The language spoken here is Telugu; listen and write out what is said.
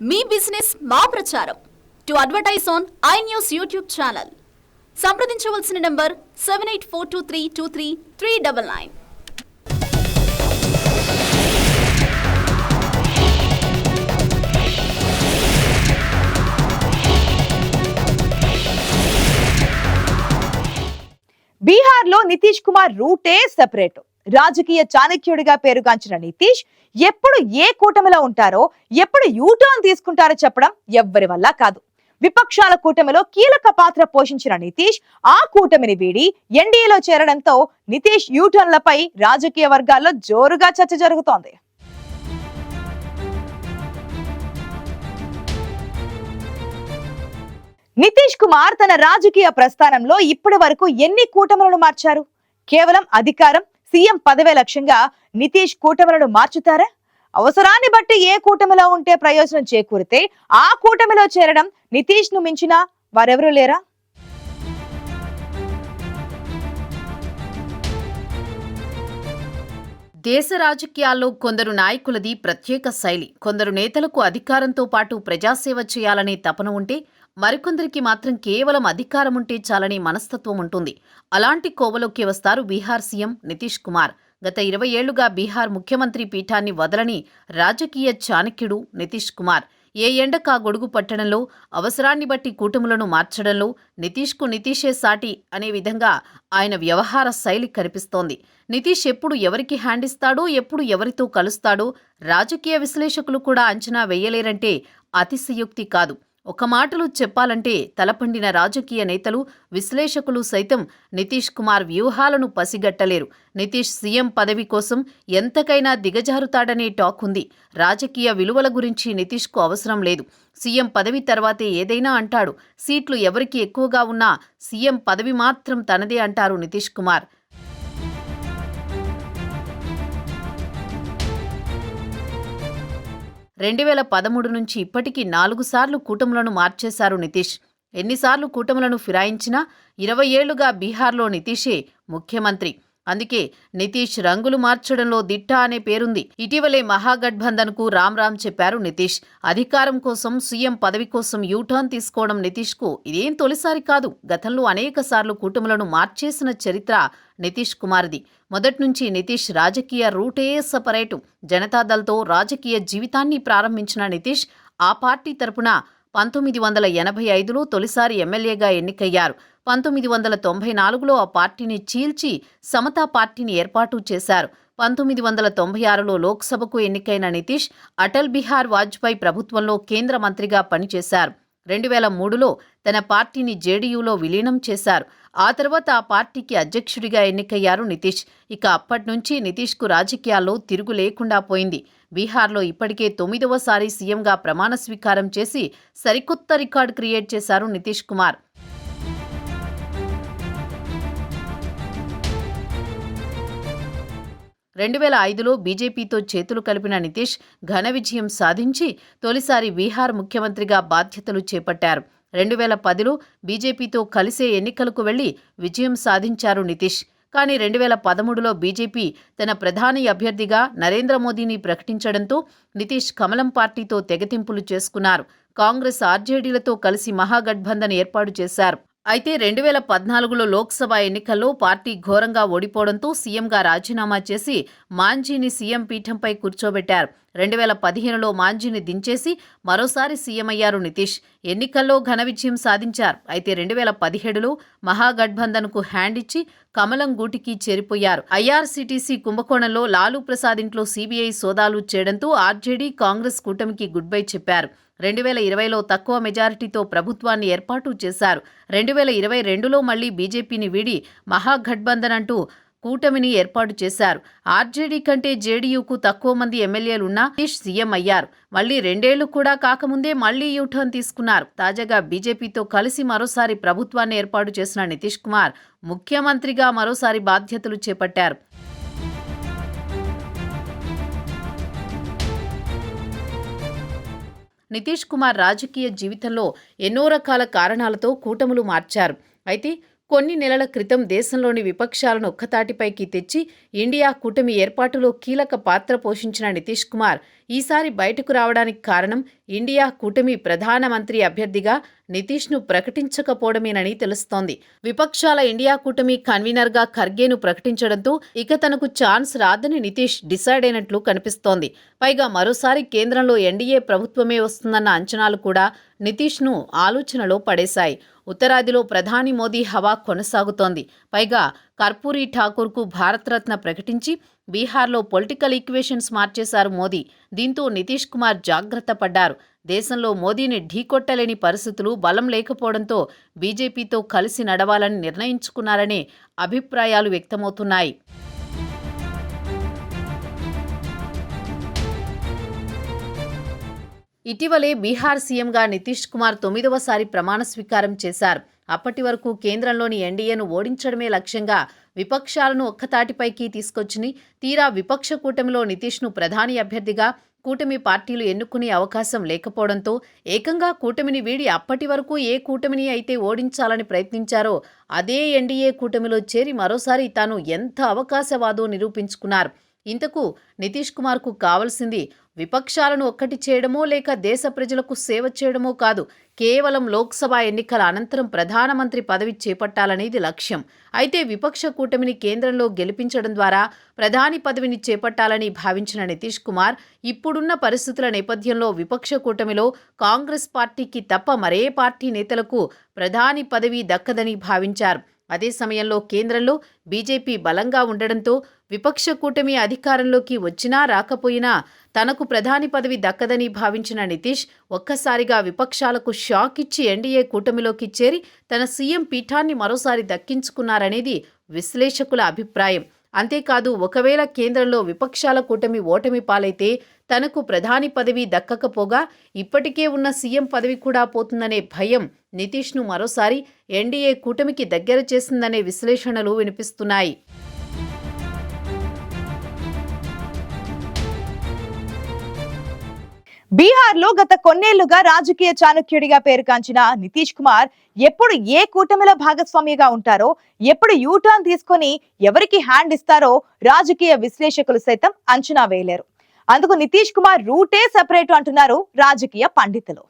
మీ బిజినెస్ మా ప్రచారం. To advertise on I news YouTube channel. సంప్రదించవలసిన number seven eight four two three two three three double nine. బీహార్లో నితీష్ కుమార్ రూటే సెపరేట్. రాజకీయ చాణక్యుడిగా పేరుగాంచిన నితీష్ ఎప్పుడు ఏ కూటమిలో ఉంటారో ఎప్పుడు యూటర్న్ తీసుకుంటారో చెప్పడం ఎవ్వరి వల్ల కాదు. విపక్షాల కూటమిలో కీలక పాత్ర పోషించిన నితీష్ ఆ కూటమిని వీడి ఎన్డీఏలో చేరడంతో నితీష్ యూటర్న్లపై రాజకీయ వర్గాల్లో జోరుగా చర్చ జరుగుతోంది. నితీష్ కుమార్ తన రాజకీయ ప్రస్థానంలో ఇప్పటి వరకు ఎన్ని కూటములను మార్చారు? కేవలం అధికారం సీఎం పదవే లక్ష్యంగా నితీష్ కూటమిలను మార్చుతారా? అవసరాన్ని బట్టి ఏ కూటమిలో ఉంటే ప్రయోజనం చేకూరితే ఆ కూటమిలో చేరడం నితీష్ను మించిన వారెవరూ లేరా? దేశ రాజకీయాల్లో కొందరు నాయకులది ప్రత్యేక శైలి. కొందరు నేతలకు అధికారంతో పాటు ప్రజాసేవ చేయాలనే తపన ఉంటే మరికొందరికి మాత్రం కేవలం అధికారం ఉంటే చాలని మనస్తత్వం ఉంటుంది. అలాంటి కోవలోకి వస్తారు బీహార్ సీఎం నితీష్ కుమార్. గత ఇరవై ఏళ్ళుగా బీహార్ ముఖ్యమంత్రి పీఠాన్ని వదలని రాజకీయ చాణక్యుడు నితీష్ కుమార్. ఏ ఎండకా గొడుగు పట్టడంలో అవసరాన్ని బట్టి కూటములను మార్చడంలో నితీష్కు నితీషే సాటి అనే విధంగా ఆయన వ్యవహార శైలి కనిపిస్తోంది. నితీష్ ఎప్పుడు ఎవరికి హ్యాండ్ ఇస్తాడో ఎప్పుడు ఎవరితో కలుస్తాడో రాజకీయ విశ్లేషకులు కూడా అంచనా వేయలేరంటే అతిశయోక్తి కాదు. ఒక మాటలో చెప్పాలంటే తలపండిన రాజకీయ నేతలు విశ్లేషకులు సైతం నితీష్ కుమార్ వ్యూహాలను పసిగట్టలేరు. నితీష్ సీఎం పదవి కోసం ఎంతకైనా దిగజారుతాడనే టాక్ ఉంది. రాజకీయ విలువల గురించి నితీష్కు అవసరం లేదు. సీఎం పదవి తర్వాతే ఏదైనా అంటాడు. సీట్లు ఎవరికి ఎక్కువగా ఉన్నా సీఎం పదవి మాత్రం తనదే అంటారు నితీష్ కుమార్. రెండు వేల పదమూడు నుంచి ఇప్పటికీ నాలుగు సార్లు కూటములను మార్చేశారు నితీష్. ఎన్నిసార్లు కూటములను ఫిరాయించినా ఇరవై ఏళ్ళుగా బీహార్లో నితీషే ముఖ్యమంత్రి. అందుకే నితీష్ రంగులు మార్చడంలో దిట్ట అనే పేరుంది. ఇటీవలే మహాగఠబంధన్కు రామ్ రామ్ చెప్పారు నితీష్. అధికారం కోసం సీఎం పదవి కోసం యూటర్న్ తీసుకోవడం నితీష్కు ఇదేం తొలిసారి కాదు. గతంలో అనేక సార్లు కూటములను మార్చేసిన చరిత్ర నితీష్ కుమార్ది. మొదట్నుంచి నితీష్ రాజకీయ రూటే సపరేటు. జనతాదళ్తో రాజకీయ జీవితాన్ని ప్రారంభించిన నితీష్ ఆ పార్టీ తరపున పంతొమ్మిది వందల ఎనభై ఐదులో తొలిసారి ఎమ్మెల్యేగా ఎన్నికయ్యారు. పంతొమ్మిది వందల తొంభై నాలుగులో ఆ పార్టీని చీల్చి సమతా పార్టీని ఏర్పాటు చేశారు. పంతొమ్మిది వందల తొంభై ఆరులో లోక్సభకు ఎన్నికైన నితీష్ అటల్ బిహార్ వాజ్పేయి ప్రభుత్వంలో కేంద్ర మంత్రిగా పనిచేశారు. రెండు వేల మూడులో తన పార్టీని జేడీయూలో విలీనం చేశారు. ఆ తర్వాత ఆ పార్టీకి అధ్యక్షుడిగా ఎన్నికయ్యారు నితీష్. ఇక అప్పటి నుంచి నితీష్కు రాజకీయాల్లో తిరుగు లేకుండా పోయింది. బీహార్లో ఇప్పటికే తొమ్మిదవసారి సీఎంగా ప్రమాణ స్వీకారం చేసి సరికొత్త రికార్డు క్రియేట్ చేశారు నితీష్ కుమార్. రెండు వేల ఐదులో బీజేపీతో చేతులు కలిపిన నితీష్ ఘన విజయం సాధించి తొలిసారి బీహార్ ముఖ్యమంత్రిగా బాధ్యతలు చేపట్టారు. రెండు వేల పదిలో బీజేపీతో కలిసే ఎన్నికలకు వెళ్ళి విజయం సాధించారు నితీష్. కానీ రెండు వేల పదమూడులో బీజేపీ తన ప్రధాని అభ్యర్థిగా నరేంద్ర మోదీని ప్రకటించడంతో నితీష్ కమలం పార్టీతో తెగతింపులు చేసుకున్నారు. కాంగ్రెస్ ఆర్జేడీలతో కలిసి మహాగఠబంధన్ ఏర్పాటు చేశారు. అయితే రెండు వేల పద్నాలుగులో లోక్సభ ఎన్నికల్లో పార్టీ ఘోరంగా ఓడిపోవడంతో సీఎంగా రాజీనామా చేసి మాంజీని సీఎం పీఠంపై కూర్చోబెట్టారు. రెండు వేల పదిహేనులో మాంజీని దించేసి మరోసారి సీఎం అయ్యారు నితీష్. ఎన్నికల్లో ఘన విజయం సాధించారు. అయితే రెండు వేల పదిహేడులో మహాగఠబంధన్కు హ్యాండ్ ఇచ్చి కమలం గూటికి చేరిపోయారు. ఐఆర్సీటీసీ కుంభకోణంలో లాలూ ప్రసాద్ ఇంట్లో సీబీఐ సోదాలు చేయడంతో ఆర్జేడీ కాంగ్రెస్ కూటమికి గుడ్ బై చెప్పారు. రెండు వేల ఇరవైలో తక్కువ మెజారిటీతో ప్రభుత్వాన్ని ఏర్పాటు చేశారు. రెండు వేల ఇరవై రెండులో మళ్ళీ బీజేపీని వీడి మహాగఠబంధన్ అంటూ కూటమిని ఏర్పాటు చేశారు. ఆర్జేడీ కంటే జేడీయూకు తక్కువ మంది ఎమ్మెల్యేలున్నా నితీష్ సీఎం అయ్యారు. మళ్ళీ రెండేళ్ళు కూడా కాకముందే మళ్ళీ యూటర్న్ తీసుకున్నారు. తాజాగా బీజేపీతో కలిసి మరోసారి ప్రభుత్వాన్ని ఏర్పాటు చేసిన నితీష్ కుమార్ ముఖ్యమంత్రిగా మరోసారి బాధ్యతలు చేపట్టారు. నితీష్ కుమార్ రాజకీయ జీవితంలో ఎన్నో రకాల కారణాలతో కూటములు మార్చారు. అయితే కొన్ని నెలల క్రితం దేశంలోని విపక్షాలను ఒక్కతాటిపైకి తెచ్చి ఇండియా కూటమి ఏర్పాటులో కీలక పాత్ర పోషించిన నితీష్ కుమార్ ఈసారి బయటకు రావడానికి కారణం ఇండియా కూటమి ప్రధానమంత్రి అభ్యర్థిగా నితీష్ను ప్రకటించకపోవడమేనని తెలుస్తోంది. విపక్షాల ఇండియా కూటమి కన్వీనర్గా ఖర్గేను ప్రకటించడంతో ఇక తనకు ఛాన్స్ రాదని నితీష్ డిసైడ్ అయినట్లు కనిపిస్తోంది. పైగా మరోసారి కేంద్రంలో ఎన్డీఏ ప్రభుత్వమే వస్తుందన్న అంచనాలు కూడా నితీష్ను ఆలోచనలో పడేశాయి. ఉత్తరాదిలో ప్రధాని మోదీ హవా కొనసాగుతోంది. పైగా కర్పూరి ఠాకూర్కు భారతరత్న ప్రకటించి బీహార్లో పొలిటికల్ ఈక్వేషన్స్ మార్చేశారు మోదీ. దీంతో నితీష్ కుమార్ జాగ్రత్త పడ్డారు. దేశంలో మోదీని ఢీకొట్టలేని పరిస్థితులు బలం లేకపోవడంతో బీజేపీతో కలిసి నడవాలని నిర్ణయించుకున్నారనే అభిప్రాయాలు వ్యక్తమవుతున్నాయి. ఇటీవలే బీహార్ సీఎంగా నితీష్ కుమార్ తొమ్మిదవసారి ప్రమాణ స్వీకారం చేశారు. అప్పటి వరకు కేంద్రంలోని ఎన్డీఏను ఓడించడమే లక్ష్యంగా విపక్షాలను ఒక్కతాటిపైకి తీసుకొచ్చిని తీరా విపక్ష కూటమిలో నితీష్ను ప్రధాని అభ్యర్థిగా కూటమి పార్టీలు ఎన్నుకునే అవకాశం లేకపోవడంతో ఏకంగా కూటమిని వీడి అప్పటి వరకు ఏ కూటమిని అయితే ఓడించాలని ప్రయత్నించారో అదే ఎన్డీఏ కూటమిలో చేరి మరోసారి తాను ఎంత అవకాశవాదో నిరూపించుకున్నారు. ఇంతకు నితీష్ కుమార్కు కావలసింది విపక్షాలను ఒక్కటి చేయడమో లేక దేశ ప్రజలకు సేవ చేయడమో కాదు కేవలం లోక్సభ ఎన్నికల అనంతరం ప్రధానమంత్రి పదవి చేపట్టాలనేది లక్ష్యం. అయితే విపక్ష కూటమిని కేంద్రంలో గెలిపించడం ద్వారా ప్రధాని పదవిని చేపట్టాలని భావించిన నితీష్ కుమార్ ఇప్పుడున్న పరిస్థితుల నేపథ్యంలో విపక్ష కూటమిలో కాంగ్రెస్ పార్టీకి తప్ప మరే పార్టీ నేతలకు ప్రధాని పదవి దక్కదని భావించారు. అదే సమయంలో కేంద్రంలో బీజేపీ బలంగా ఉండడంతో విపక్ష కూటమి అధికారంలోకి వచ్చినా రాకపోయినా తనకు ప్రధాని పదవి దక్కదని భావించిన నితీష్ ఒక్కసారిగా విపక్షాలకు షాక్ ఇచ్చి ఎన్డీఏ కూటమిలోకి చేరి తన సీఎం పీఠాన్ని మరోసారి దక్కించుకున్నారనేది విశ్లేషకుల అభిప్రాయం. అంతేకాదు ఒకవేళ కేంద్రంలో విపక్షాల కూటమి ఓటమి పాలైతే తనకు ప్రధాని పదవి దక్కకపోగా ఇప్పటికే ఉన్న సీఎం పదవి కూడా పోతుందనే భయం నితీష్ను మరోసారి ఎన్డీఏ కూటమికి దగ్గర చేసిందనే విశ్లేషణలు వినిపిస్తున్నాయి. బీహార్లో గత కొన్నేళ్ళుగా రాజకీయ చాణక్యుడిగా పేరుకాంచిన నితీష్ కుమార్ ఎప్పుడు ఏ కూటమిలో భాగస్వామిగా ఉంటారో ఎప్పుడు యూటర్న్ తీసుకొని ఎవరికి హ్యాండ్ ఇస్తారో రాజకీయ విశ్లేషకులు సైతం అంచనా వేయలేరు. అందుకు నితీష్ కుమార్ రూటే సెపరేట్ అంటున్నారు రాజకీయ పండితులు.